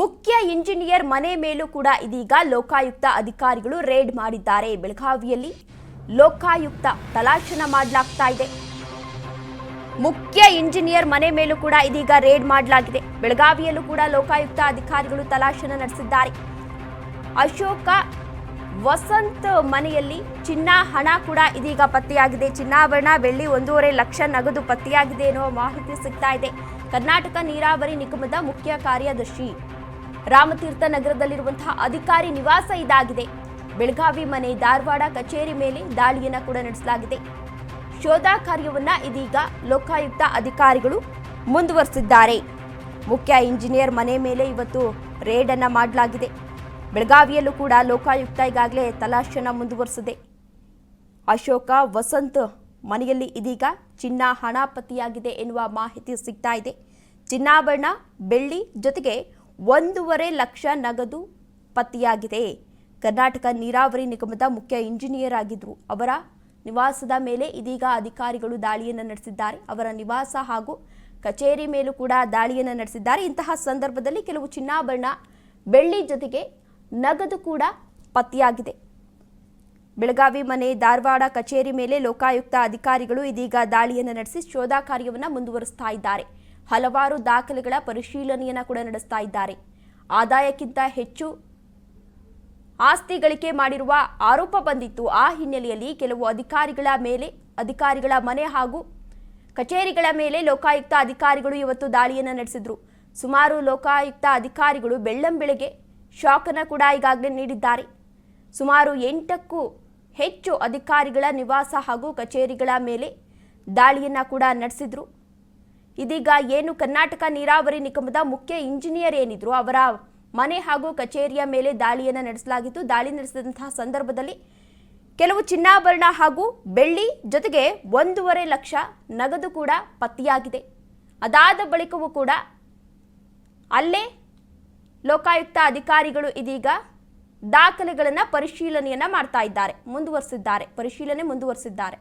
ಮುಖ್ಯ ಇಂಜಿನಿಯರ್ ಮನೆ ಮೇಲೂ ಕೂಡ ಇದೀಗ ಲೋಕಾಯುಕ್ತ ಅಧಿಕಾರಿಗಳು ರೇಡ್ ಮಾಡಿದ್ದಾರೆ. ಬೆಳಗಾವಿಯಲ್ಲಿ ಲೋಕಾಯುಕ್ತ ತಲಾಶನ ಮಾಡಲಾಗ್ತಾ ಇದೆ. ಮುಖ್ಯ ಇಂಜಿನಿಯರ್ ಮನೆ ಮೇಲೂ ಕೂಡ ಇದೀಗ ರೇಡ್ ಮಾಡಲಾಗಿದೆ. ಬೆಳಗಾವಿಯಲ್ಲೂ ಕೂಡ ಲೋಕಾಯುಕ್ತ ಅಧಿಕಾರಿಗಳು ತಲಾಶನ ನಡೆಸಿದ್ದಾರೆ. ಅಶೋಕ ವಸಂತ್ ಮನೆಯಲ್ಲಿ ಚಿನ್ನ ಹಣ ಕೂಡ ಇದೀಗ ಪತ್ತೆಯಾಗಿದೆ. ಚಿನ್ನಾಭರಣ ಬೆಳ್ಳಿ ಒಂದೂವರೆ ಲಕ್ಷ ನಗದು ಪತ್ತೆಯಾಗಿದೆ ಎನ್ನುವ ಮಾಹಿತಿ ಸಿಗ್ತಾ ಇದೆ. ಕರ್ನಾಟಕ ನೀರಾವರಿ ನಿಗಮದ ಮುಖ್ಯ ಕಾರ್ಯದರ್ಶಿ ರಾಮತೀರ್ಥ ನಗರದಲ್ಲಿರುವಂತಹ ಅಧಿಕಾರಿ ನಿವಾಸ ಇದಾಗಿದೆ. ಬೆಳಗಾವಿ ಮನೆ ಧಾರವಾಡ ಕಚೇರಿ ಮೇಲೆ ದಾಳಿಯನ್ನು ಕೂಡ ನಡೆಸಲಾಗಿದೆ. ಶೋಧ ಕಾರ್ಯವನ್ನ ಇದೀಗ ಲೋಕಾಯುಕ್ತ ಅಧಿಕಾರಿಗಳು ಮುಂದುವರೆಸಿದ್ದಾರೆ. ಮುಖ್ಯ ಇಂಜಿನಿಯರ್ ಮನೆ ಮೇಲೆ ಇವತ್ತು ರೇಡ್ ಅನ್ನ ಮಾಡಲಾಗಿದೆ. ಬೆಳಗಾವಿಯಲ್ಲೂ ಕೂಡ ಲೋಕಾಯುಕ್ತ ಈಗಾಗಲೇ ತಲಾಶನ ಮುಂದುವರೆಸಿದೆ. ಅಶೋಕ ವಸಂತ್ ಮನೆಯಲ್ಲಿ ಇದೀಗ ಚಿನ್ನ ಹಣ ಪತಿಯಾಗಿದೆ ಎನ್ನುವ ಮಾಹಿತಿ ಸಿಗ್ತಾ ಇದೆ. ಚಿನ್ನಾಭರಣ ಬೆಳ್ಳಿ ಜೊತೆಗೆ ಒಂದೂವರೆ ಲಕ್ಷ ನಗದು ಪತ್ತೆಯಾಗಿದೆ ಕರ್ನಾಟಕ ನೀರಾವರಿ ನಿಗಮದ ಮುಖ್ಯ ಇಂಜಿನಿಯರ್ ಆಗಿದ್ದರು ಅವರ ನಿವಾಸದ ಮೇಲೆ ಇದೀಗ ಅಧಿಕಾರಿಗಳು ದಾಳಿಯನ್ನು ನಡೆಸಿದ್ದಾರೆ. ಅವರ ನಿವಾಸ ಹಾಗೂ ಕಚೇರಿ ಮೇಲೂ ಕೂಡ ದಾಳಿಯನ್ನು ನಡೆಸಿದ್ದಾರೆ. ಇಂತಹ ಸಂದರ್ಭದಲ್ಲಿ ಕೆಲವು ಚಿನ್ನಾಭರಣ ಬೆಳ್ಳಿ ಜೊತೆಗೆ ನಗದು ಕೂಡ ಪತ್ತೆಯಾಗಿದೆ ಬೆಳಗಾವಿ ಮನೆ ಧಾರವಾಡ ಕಚೇರಿ ಮೇಲೆ ಲೋಕಾಯುಕ್ತ ಅಧಿಕಾರಿಗಳು ಇದೀಗ ದಾಳಿಯನ್ನು ನಡೆಸಿ ಶೋಧ ಕಾರ್ಯವನ್ನು ಮುಂದುವರಿಸ್ತಾ ಇದ್ದಾರೆ. ಹಲವಾರು ದಾಖಲೆಗಳ ಪರಿಶೀಲನೆಯನ್ನು ಕೂಡ ನಡೆಸ್ತಾ ಇದ್ದಾರೆ. ಆದಾಯಕ್ಕಿಂತ ಹೆಚ್ಚು ಆಸ್ತಿ ಗಳಿಕೆ ಮಾಡಿರುವ ಆರೋಪ ಬಂದಿತ್ತು. ಆ ಹಿನ್ನೆಲೆಯಲ್ಲಿ ಕೆಲವು ಅಧಿಕಾರಿಗಳ ಮೇಲೆ, ಅಧಿಕಾರಿಗಳ ಮನೆ ಹಾಗೂ ಕಚೇರಿಗಳ ಮೇಲೆ ಲೋಕಾಯುಕ್ತ ಅಧಿಕಾರಿಗಳು ಇವತ್ತು ದಾಳಿಯನ್ನು ನಡೆಸಿದ್ರು. ಸುಮಾರು ಲೋಕಾಯುಕ್ತ ಅಧಿಕಾರಿಗಳು ಬೆಳ್ಳಂಬೆಳಗ್ಗೆ ಶಾಕನ್ನು ಕೂಡ ಈಗಾಗಲೇ ನೀಡಿದ್ದಾರೆ. ಸುಮಾರು ಎಂಟಕ್ಕೂ ಹೆಚ್ಚು ಅಧಿಕಾರಿಗಳ ನಿವಾಸ ಹಾಗೂ ಕಚೇರಿಗಳ ಮೇಲೆ ದಾಳಿಯನ್ನು ಕೂಡ ನಡೆಸಿದ್ರು. ಇದೀಗ ಏನು ಕರ್ನಾಟಕ ನೀರಾವರಿ ನಿಗಮದ ಮುಖ್ಯ ಇಂಜಿನಿಯರ್ ಏನಿದ್ರು ಅವರ ಮನೆ ಹಾಗೂ ಕಚೇರಿಯ ಮೇಲೆ ದಾಳಿಯನ್ನು ನಡೆಸಲಾಗಿತ್ತು. ದಾಳಿ ನಡೆಸಿದಂತಹ ಸಂದರ್ಭದಲ್ಲಿ ಕೆಲವು ಚಿನ್ನಾಭರಣ ಹಾಗೂ ಬೆಳ್ಳಿ ಜೊತೆಗೆ ಒಂದೂವರೆ ಲಕ್ಷ ನಗದು ಕೂಡ ಪತ್ತೆಯಾಗಿದೆ. ಅದಾದ ಬಳಿಕವೂ ಕೂಡ ಅಲ್ಲೇ ಲೋಕಾಯುಕ್ತ ಅಧಿಕಾರಿಗಳು ಇದೀಗ ದಾಖಲೆಗಳನ್ನು ಪರಿಶೀಲನೆಯನ್ನ ಮಾಡ್ತಾ ಇದ್ದಾರೆ, ಮುಂದುವರಿಸಿದ್ದಾರೆ, ಪರಿಶೀಲನೆ ಮುಂದುವರಿಸಿದ್ದಾರೆ.